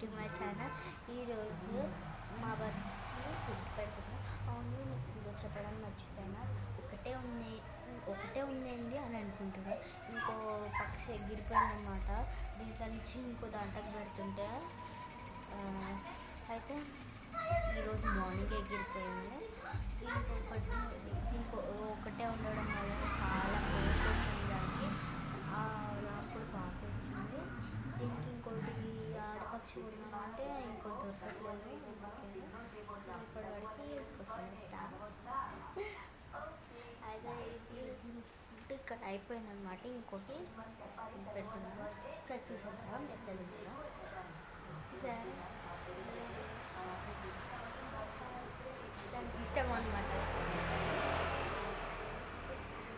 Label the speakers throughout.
Speaker 1: To my channel ఈరోజు మా బర్త్స్ని food పెడుతున్నాం అవును నీకు చెప్పడం మర్చిపోయినా. ఒకటే ఉంది ఒకటే ఉందండి అని అనుకుంటున్నా. ఇంకో పక్షి ఎగిరిపోయిందన్నమాట. దీంట్లో నుంచి ఇంకో దాంట్లోకి పెడుతుంటే అయితే ఈరోజు మార్నింగ్ ఎగిరిపోయింది. ఇంకో ఆడపక్షి ఉన్నామంటే ఇంకోటి దొరకట్లేదు ఇప్పటివరకు కొట్టేస్తా అయితే ఇది దీనికి ఫుడ్ ఇక్కడ అయిపోయిందనమాట ఇంకోటి పెడుతున్నాను ఒకసారి చూసేద్దాం ఎట్లా తింటుందో. చూసారా దానికి ఇష్టం అనమాట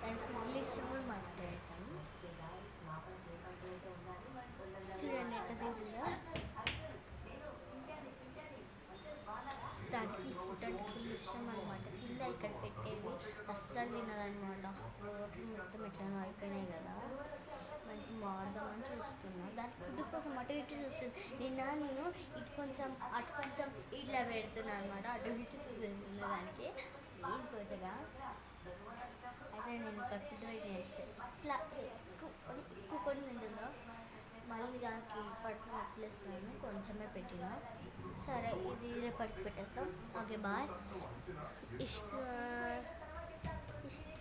Speaker 1: దానికి ఫుల్ ఇష్టం అనమాట పెడతాను చూడండి ఎట్లా తింటుందో దానికి ఫుడ్ అంటే ఫుల్ ఇష్టం అనమాట తిల్ల ఇక్కడ పెట్టేవి అస్సలు తినదనమాట రోడ్లు మొత్తం ఎట్లనో అయిపోయినాయి కదా. మంచి మారుదామని చూస్తున్నా. దాని ఫుడ్ కోసం అటు ఇటు చూస్తుంది. నిన్న నేను ఇటు కొంచెం అటు కొంచెం ఇట్లా పెడుతున్నా అనమాట అటు ఇటు చూసేస్తుంది దానికి. ఏం తోచగా? అయితే నేను ఇక్కడ ఫుడ్ పెట్టి ఇట్లా ఎక్కుకొని ఎక్కుకొని తింటుందో. మళ్ళీ దానికి పట్టు నొప్పులేస్తున్నాను కొంచెమే పెట్టిన. సరే ఇది రేపటికి పెట్టేస్తాం ఓకే బాయ్ ఇష్క ఇష్క బాయ్